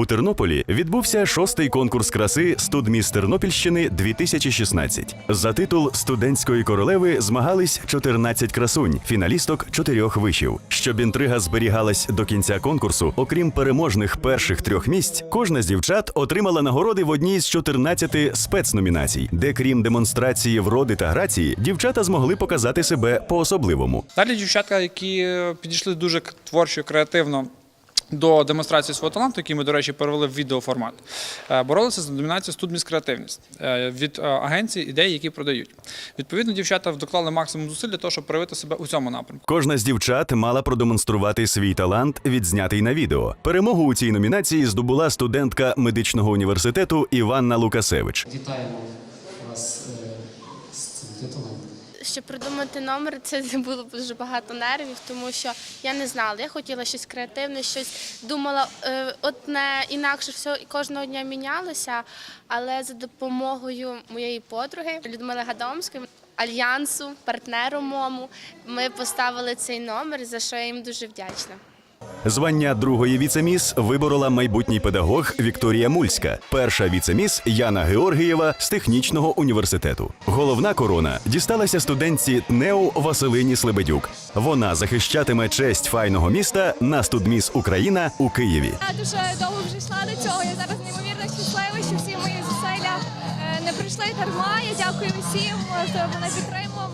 У Тернополі відбувся шостий конкурс краси Студміс Тернопільщини 2016. За титул студентської королеви змагались 14 красунь, фіналісток чотирьох вишів. Щоб інтрига зберігалась до кінця конкурсу, окрім переможних перших трьох місць, кожна з дівчат отримала нагороди в одній з 14 спецномінацій, де крім демонстрації вроди та грації, дівчата змогли показати себе по-особливому. Далі дівчатка, які підійшли дуже творчо, креативно. До демонстрації свого таланту, який ми, до речі, перевели в відеоформат, е, боролися за номінацію «Студміс Креативність» е, від е, агенцій ідей, які продають. Відповідно, дівчата доклали максимум зусиль для того, щоб проявити себе у цьому напрямку. Кожна з дівчат мала продемонструвати свій талант, відзнятий на відео. Перемогу у цій номінації здобула студентка медичного університету Іванна Лукасевич. Вітаємо вас з цим титулом. Щоб придумати номер, це було дуже багато нервів, тому що я не знала. Я хотіла щось креативне, щось думала е, одне інакше все кожного дня мінялося. Але за допомогою моєї подруги Людмили Гадомської, альянсу, партнеру мому, ми поставили цей номер, за що я їм дуже вдячна. Звання другої віцеміс виборола майбутній педагог Вікторія Мульська, перша віцеміс Яна Георгієва з технічного університету. Головна корона дісталася студентці ТНЕУ Василині Слебедюк. Вона захищатиме честь файного міста на студміс Україна у Києві. Я дуже довго вже йшла до цього. Я зараз неймовірно щаслива, що всі мої зусилля е, не пройшли дарма. Я дякую всім, хто мене підтримав.